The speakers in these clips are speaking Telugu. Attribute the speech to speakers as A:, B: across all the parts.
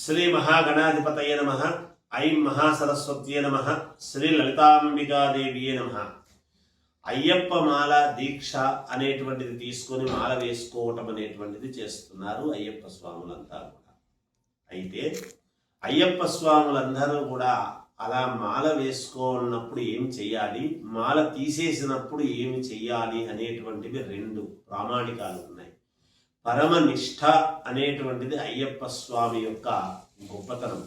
A: శ్రీ మహాగణాధిపతయ నమ. ఐం మహాసరస్వత్యే నమ. శ్రీ లలితాంబికాదేవియే నమ. అయ్యప్ప మాల దీక్ష అనేటువంటిది తీసుకొని మాల వేసుకోవటం అనేటువంటిది చేస్తున్నారు అయ్యప్ప స్వాములంతా కూడా. అయితే అయ్యప్ప స్వాములందరూ కూడా అలా మాల వేసుకోన్నప్పుడు ఏం చెయ్యాలి? మాల తీసేసినప్పుడు ఏమి చెయ్యాలి అనేటువంటివి రెండు ప్రామాణికాలు ఉన్నాయి. పరమనిష్ట అనేటువంటిది అయ్యప్ప స్వామి యొక్క గొప్పతనం.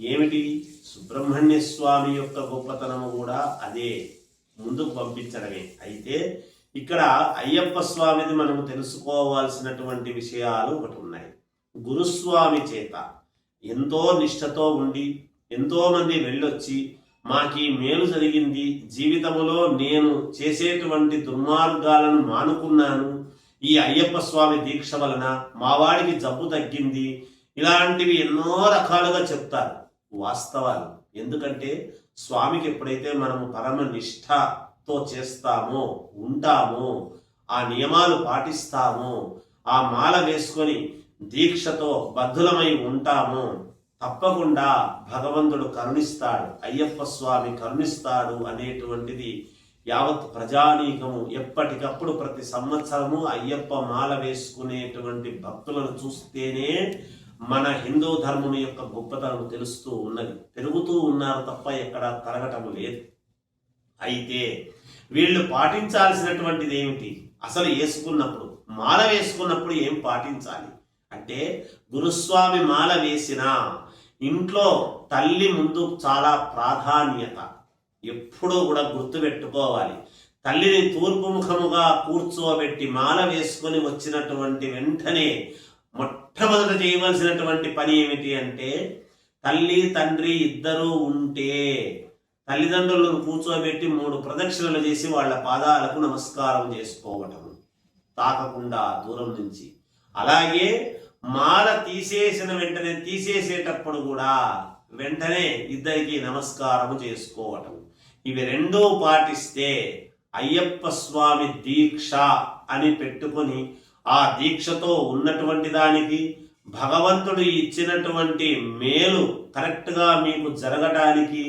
A: ఏమిటి? సుబ్రహ్మణ్య స్వామి యొక్క గొప్పతనము కూడా అదే. ముందుకు పంపించడమే. అయితే ఇక్కడ అయ్యప్ప స్వామిది మనము తెలుసుకోవాల్సినటువంటి విషయాలు ఒకటి ఉన్నాయి. గురుస్వామి చేత ఎంతో నిష్ఠతో ఉండి ఎంతోమంది వెళ్ళొచ్చి మాకు మేలు జరిగింది జీవితంలో నేను చేసేటువంటి దుర్మార్గాలను మానుకున్నాను ఈ అయ్యప్ప స్వామి దీక్ష వలన మావాడికి జబ్బు తగ్గింది. ఇలాంటివి ఎన్నో రకాలుగా చెప్తారు వాస్తవాలు. ఎందుకంటే స్వామికి ఎప్పుడైతే మనము పరమ నిష్ఠతో చేస్తామో ఉంటామో ఆ నియమాలు పాటిస్తామో ఆ మాల వేసుకొని దీక్షతో బద్ధులమై ఉంటామో తప్పకుండా భగవంతుడు కరుణిస్తాడు అయ్యప్ప స్వామి కరుణిస్తాడు అనేటువంటిది యావత్ ప్రజానీకము ఎప్పటికప్పుడు ప్రతి సంవత్సరము అయ్యప్ప మాల వేసుకునేటువంటి భక్తులను చూస్తేనే మన హిందూ ధర్మం యొక్క గొప్పతనం తెలుస్తూ ఉన్నది. పెరుగుతూ ఉన్నారు తప్ప ఎక్కడ తరగటం లేదు. అయితే వీళ్ళు పాటించాల్సినటువంటిది ఏమిటి? అసలు వేసుకున్నప్పుడు మాల వేసుకున్నప్పుడు ఏం పాటించాలి? అంటే గురుస్వామి మాల వేసిన ఇంట్లో తల్లి ముందు చాలా ప్రాధాన్యత. ఎప్పుడూ కూడా గుర్తుపెట్టుకోవాలి. తల్లిని తూర్పు ముఖముగా కూర్చోబెట్టి మాల వేసుకొని వచ్చినటువంటి వెంటనే మొట్టమొదట చేయవలసినటువంటి పని ఏమిటి అంటే తల్లి తండ్రి ఇద్దరూ ఉంటే తల్లిదండ్రులను కూర్చోబెట్టి మూడు ప్రదక్షిణలు చేసి వాళ్ళ పాదాలకు నమస్కారం చేసుకోవటం తాకకుండా దూరం నుంచి. అలాగే మాల తీసేసిన వెంటనే తీసేసేటప్పుడు కూడా వెంటనే ఇద్దరికి నమస్కారం చేసుకోవటం ఇవి రెండూ పాటిస్తే అయ్యప్ప స్వామి దీక్ష అని పెట్టుకొని ఆ దీక్షతో ఉన్నటువంటి దానికి భగవంతుడు ఇచ్చినటువంటి మేలు కరెక్ట్గా మీకు జరగడానికి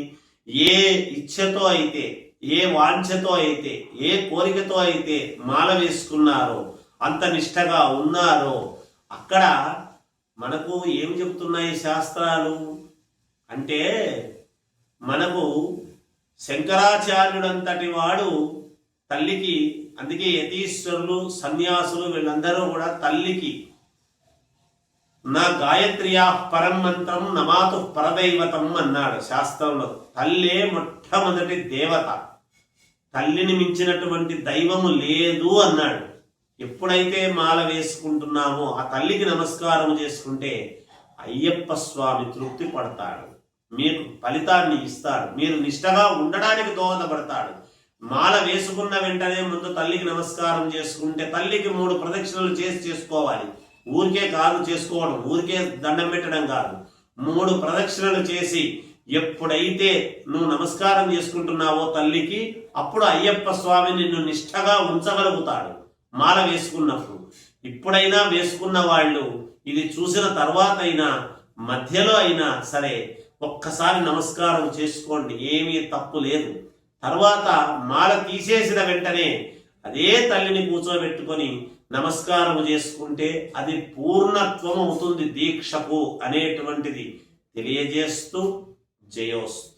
A: ఏ ఇచ్ఛతో అయితే ఏ వాంఛతో అయితే ఏ కోరికతో అయితే మాల వేసుకున్నారో అంత నిష్టగా ఉన్నారో అక్కడ మనకు ఏం చెబుతున్నాయి శాస్త్రాలు? అంటే మనకు శంకరాచార్యుడంతటి వాడు తల్లికి అందుకే యతీశ్వరులు సన్యాసులు వీళ్ళందరూ కూడా తల్లికి నా గాయత్రియా పరం మంత్రం నమాతు పరదైవతం అన్నాడు శాస్త్రంలో. తల్లే మొట్టమొదటి దేవత. తల్లిని మించినటువంటి దైవము లేదు అన్నాడు. ఎప్పుడైతే మాల వేసుకుంటున్నామో ఆ తల్లికి నమస్కారం చేసుకుంటే అయ్యప్ప స్వామి తృప్తి పడతాడు. మీకు ఫలితాన్ని ఇస్తాడు. మీరు నిష్టగా ఉండడానికి దోహదపడతాడు. మాల వేసుకున్న వెంటనే ముందు తల్లికి నమస్కారం చేసుకుంటే తల్లికి మూడు ప్రదక్షిణలు చేసి చేసుకోవాలి. ఊరికే కాదు చేసుకోవడం ఊరికే దండం పెట్టడం కాదు. మూడు ప్రదక్షిణలు చేసి ఎప్పుడైతే నువ్వు నమస్కారం చేసుకుంటున్నావో తల్లికి అప్పుడు అయ్యప్ప స్వామి నిన్ను నిష్టగా ఉంచగలుగుతాడు మాల వేసుకున్నప్పుడు. ఇప్పుడైనా వేసుకున్న వాళ్ళు ఇది చూసిన తర్వాత అయినా మధ్యలో అయినా సరే ఒక్కసారి నమస్కారం చేసుకోండి ఏమీ తప్పు లేదు. తర్వాత మాల తీసేసిన వెంటనే అదే తల్లిని కూర్చోబెట్టుకొని నమస్కారం చేసుకుంటే అది పూర్ణత్వం అవుతుంది దీక్షకు అనేటువంటిది. తెలియజేస్తూ జయోస్తు.